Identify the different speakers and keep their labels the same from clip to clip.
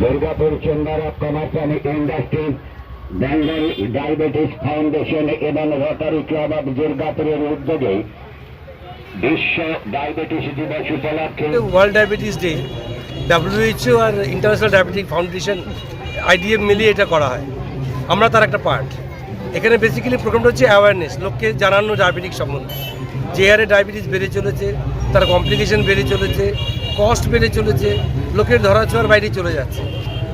Speaker 1: Durgapur chamber of commerce and industry Bengal diabetes foundation এবং rotary club of দুর্গাপুরের উদ্যোগে বিশ্ব ডায়াবেটিস দিবস উপলক্ষে
Speaker 2: ওয়ার্ল্ড ডায়াবেটিস ডে। ডাব্লিউএইচও আর ইন্টারন্যাশনাল ডায়াবেটিক ফাউন্ডেশন আইডিএফ মিলিয়ে এটা করা হয়। আমরা তার একটা পার্ট এখানে বেসিক্যালি প্রোগ্রামটা হচ্ছে অ্যাওয়ারনেস লোককে জানানো ডায়াবেটিক সম্বন্ধে। যে হারে ডায়াবেটিস বেড়ে চলেছে, তার কমপ্লিকেশন বেড়ে চলেছে কস্ট বেড়ে চলেছে, লোকের ধরাছোঁয়ার বাইরে চলে যাচ্ছে।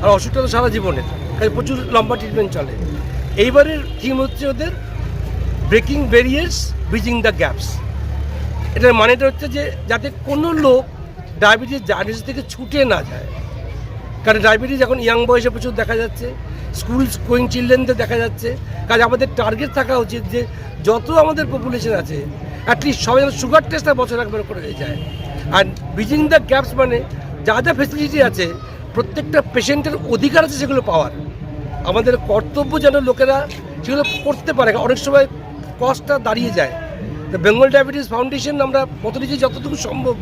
Speaker 2: আর অসুখটা তো সারা জীবনের তাই প্রচুর লম্বা ট্রিটমেন্ট চলে। এইবারের থিম হচ্ছে ওদের breaking barriers bridging the gaps এটার মানেটা হচ্ছে যে যাতে কোনো লোক ডায়াবেটিস ডায়াবেটিস থেকে ছুটে না যায়। কারণ ডায়াবেটিস এখন ইয়াং বয়সে প্রচুর দেখা যাচ্ছে স্কুল গোয়িং চিলড্রেনদের দেখা যাচ্ছে। কাজে আমাদের টার্গেট থাকা উচিত যে যত আমাদের পপুলেশন আছে অ্যাটলিস্ট সবাই যেন সুগার টেস্টটা বছর একবার করে হয়ে যায়। আর ব্রিজিং দ্য গ্যাপস মানে যা যা ফেসিলিটি আছে, প্রত্যেকটা পেশেন্টের অধিকার আছে সেগুলো পাওয়ার। আমাদের কর্তব্য যেন লোকেরা সেগুলো করতে পারে। অনেক সময় কস্টটা দাঁড়িয়ে যায়। তো বেঙ্গল ডায়াবেটিস ফাউন্ডেশন আমরা প্রতিনিধি যতটুকু সম্ভব।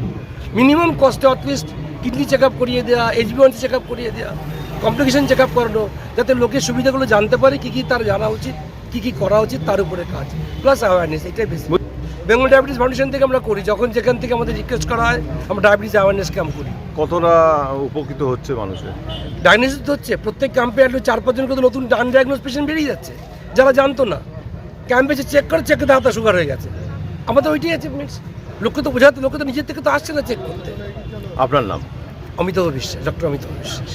Speaker 2: Minimum কস্টে at least kidney check up করিয়ে দেওয়া এইচবিওয়ানসি চেক আপ করিয়ে দেওয়া কমপ্লিকেশন চেক আপ করানো যাতে লোকের সুবিধাগুলো জানতে পারে কী কী তার জানা উচিত কী কী করা উচিত তার উপরে কাজ। প্লাস অ্যাওয়ারনেস এটাই বেশি বেঙ্গল ডায়াবেটিস ফাউন্ডেশন থেকে আমরা করি যখন যেখান থেকে আমাদের রিকোয়েস্ট করা হয় আমরা ডায়াবেটিস অ্যাওয়ারনেস ক্যাম্প করি।
Speaker 3: কতটা উপকৃত হচ্ছে মানুষের?
Speaker 2: ডায়াগনোসিস হচ্ছে প্রত্যেক ক্যাম্পে আসলে চার পাঁচজন করে নতুন ডান ডায়াগনোস পেশেন্ট বেরিয়ে যাচ্ছে। যারা জানতো না ক্যাম্পে চেক করে চেক করতে হাতা সুগার হয়ে গেছে। আমাদের ওইটাই আছে অ্যাচিভমেন্টস লোককে তো বোঝাতে লোকে তো নিজের থেকে তো আসছে না চেক করতে।
Speaker 3: আপনার নাম?
Speaker 2: অমিতাভ বিশ্বাস ডক্টর অমিতাভ বিশ্বাস।